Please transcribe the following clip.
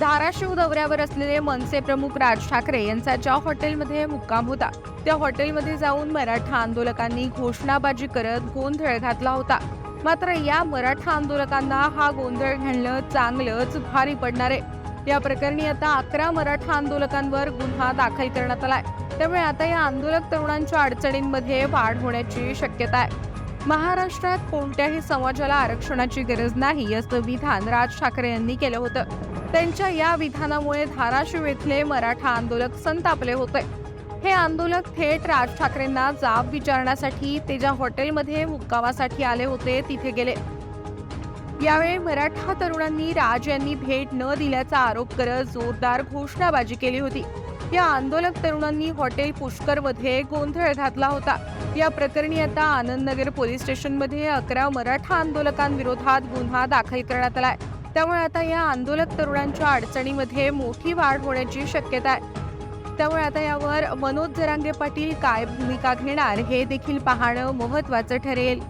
धाराशिव दौऱ्यावर असलेले मनसे प्रमुख राज ठाकरे यांचा ज्या हॉटेलमध्ये मुक्काम होता त्या हॉटेलमध्ये जाऊन मराठा आंदोलकांनी घोषणाबाजी करत गोंधळ घातला होता. मात्र या मराठा आंदोलकांना हा गोंधळ घालणं चांगलंच भारी पडणार आहे. या प्रकरणी आता अकरा मराठा आंदोलकांवर गुन्हा दाखल करण्यात आलाय. त्यामुळे आता या आंदोलक तरुणांच्या अडचणींमध्ये वाढ होण्याची शक्यता आहे. महाराष्ट्रात कोणत्याही समाजाला आरक्षणाची गरज नाही असं विधान राज ठाकरे यांनी केलं होतं. त्यांच्या या विधानामुळे धाराशिव येथले मराठा आंदोलक संतापले होते. हे आंदोलक थेट राज ठाकरेंना जाब विचारण्यासाठी ते ज्या हॉटेलमध्ये मुक्कामासाठी आले होते तिथे गेले. यावेळी मराठा तरुणांनी राज यांनी भेट न दिल्याचा आरोप करत जोरदार घोषणाबाजी केली होती. या आंदोलक तरुणांनी हॉटेल पुष्करमध्ये गोंधळ घातला होता. या प्रकरणी आता आनंदनगर पोलीस स्टेशनमध्ये अकरा मराठा आंदोलकांविरोधात गुन्हा दाखल करण्यात आलाय. त्यामुळे आता या आंदोलक तरुणांच्या अडचणीमध्ये मोठी वाढ होण्याची शक्यता आहे. त्यामुळे आता यावर मनोज जरांगे पाटील काय भूमिका घेणार हे देखील पाहणं महत्वाचं ठरेल.